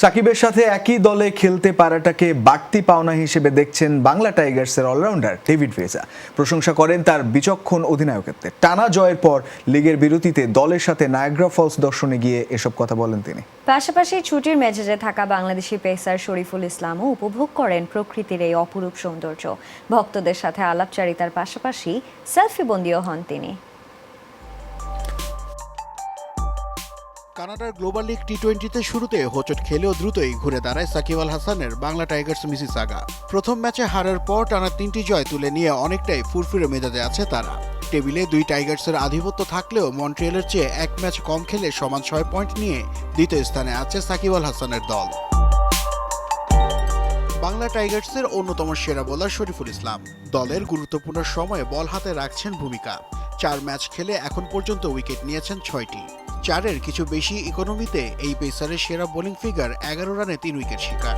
সাকিবের সাথে একই দলে খেলতে পারাটাকে বাড়তি পাওনা হিসেবে দেখছেন বাংলা টাইগার্সের অলরাউন্ডার ডেভিড ভেজা। প্রশংসা করেন তার বিচক্ষণ অধিনায়কত্বে। টানা জয়ের পর লিগের বিরতিতে দলের সাথে নায়াগ্রা ফলস দর্শনে গিয়ে এসব কথা বলেন তিনি। পাশাপাশি ছুটির মেজাজে থাকা বাংলাদেশি পেসার শরীফুল ইসলামও উপভোগ করেন প্রকৃতির এই অপরূপ সৌন্দর্য। ভক্তদের সাথে আলাপচারিতার পাশাপাশি সেলফি বন্দিও হন তিনি। কানাডার গ্লোবাল লিগ টি টোয়েন্টিতে শুরুতে হোচট খেলেও দ্রুতই ঘুরে দাঁড়ায় সাকিব আল হাসানের বাংলা টাইগার্স মিসিসাগা। প্রথম ম্যাচে হারার পর টানা তিনটি জয় তুলে নিয়ে অনেকটাই ফুরফুরে মেজাজে আছে তারা। টেবিলে দুই টাইগার্সের আধিপত্য থাকলেও মন্ট্রিয়ালের চেয়ে এক ম্যাচ কম খেলে সমান ছয় পয়েন্ট নিয়ে দ্বিতীয় স্থানে আছে সাকিব আল হাসানের দল। বাংলা টাইগার্সের অন্যতম সেরা বোলার শরীফুল ইসলাম। দলের গুরুত্বপূর্ণ সময়ে বল হাতে রাখছেন ভূমিকা। চার ম্যাচ খেলে এখন পর্যন্ত উইকেট নিয়েছেন ছয়টি। চারের কিছু বেশি ইকোনমিতে এই পেসারের সেরা বোলিং ফিগার এগারো রানে তিন উইকেট শিকার।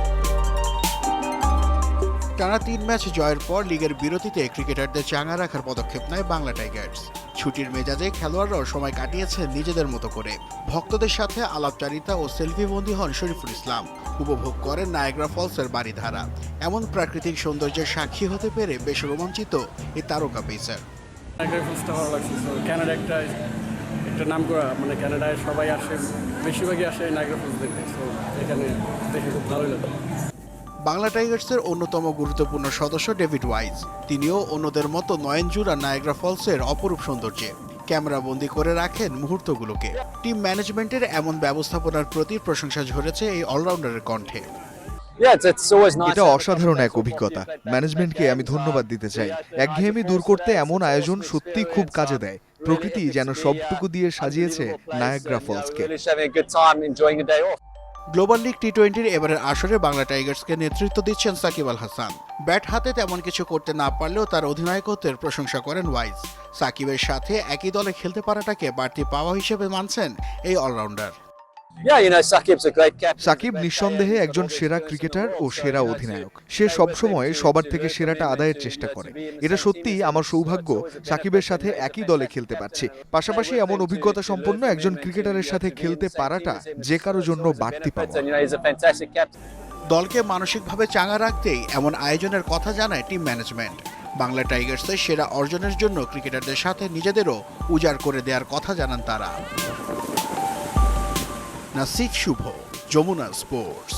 টানা তিন ম্যাচ জয়ের পর লিগের বিরতিতে ক্রিকেটারদের চাঙা রাখার পদক্ষেপ নেয় বাংলা টাইগার্স। ছুটির মেজাজে খেলোয়াড়রাও সময় কাটিয়েছেন নিজেদের মতো করে। ভক্তদের সাথে আলাপচারিতা ও সেলফি বন্দী হন শরীফুল ইসলাম। উপভোগ করেন নায়াগ্রা ফলসের বাড়িধারা এমন প্রাকৃতিক সৌন্দর্যের সাক্ষী হতে পেরে বেশ রোমাঞ্চিত এই তারকা পেসার একটা একটা নাম করা মানে ক্যানাডায় সবাই আসে বেশিরভাগই আসে নাইগ্রা ফলস দেখতে তো এখানে দেখে খুব ভালোই লাগে। বাংলা টাইগার্সের অন্যতম গুরুত্বপূর্ণ সদস্য ডেভিড ওয়াইজ। তিনিও অন্যদের মতো নয়নজুড়া নায়াগ্রা ফলসের অপরূপ সৌন্দর্যে। ক্যামেরা বন্দি করে রাখেন মুহূর্তগুলোকে। টিম ম্যানেজমেন্টের এমন ব্যবস্থাপনার প্রতি প্রশংসা ঝরেছে এই অলরাউন্ডারের কণ্ঠে। এটা অসাধারণ এক অভিজ্ঞতা। ম্যানেজমেন্টকে আমি ধন্যবাদ দিতে চাই। একঘেয়েমি দূর করতে এমন আয়োজন সত্যি খুব কাজে দেয়। প্রকৃতি যেন সবটুকু দিয়ে সাজিয়েছে নায়াগ্রা ফলসকে গ্লোবাল লিগ টি টোয়েন্টির এবারের আসরে বাংলা টাইগার্সকে নেতৃত্ব দিচ্ছেন সাকিব আল হাসান। ব্যাট হাতে তেমন কিছু করতে না পারলেও তার অধিনায়কত্বের প্রশংসা করেন ওয়াইজ। সাকিবের সাথে একই দলে খেলতে পারাটাকে বাড়তি পাওয়া হিসেবে মানছেন এই অলরাউন্ডার। সাকিব নিঃসন্দেহে একজন সেরা ক্রিকেটার ও সেরা অধিনায়ক। সে সবসময় সবার থেকে সেরাটা আদায়ের চেষ্টা করে। এটা সত্যিই আমার সৌভাগ্য সাকিবের সাথে একই দলে খেলতে পারছি। পাশাপাশি এমন অভিজ্ঞতা সম্পন্ন একজন ক্রিকেটারের সাথে খেলতে পারাটা যে কারও জন্য বাড়তি পাওয়া। দলকে মানসিকভাবে চাঙা রাখতেই এমন আয়োজনের কথা জানায় টিম ম্যানেজমেন্ট বাংলা টাইগার্সের সেরা অর্জনের জন্য ক্রিকেটারদের সাথে নিজেদেরও উজাড় করে দেওয়ার কথা জানান তারা। নাসিক শুভ যমুনা স্পোর্টস।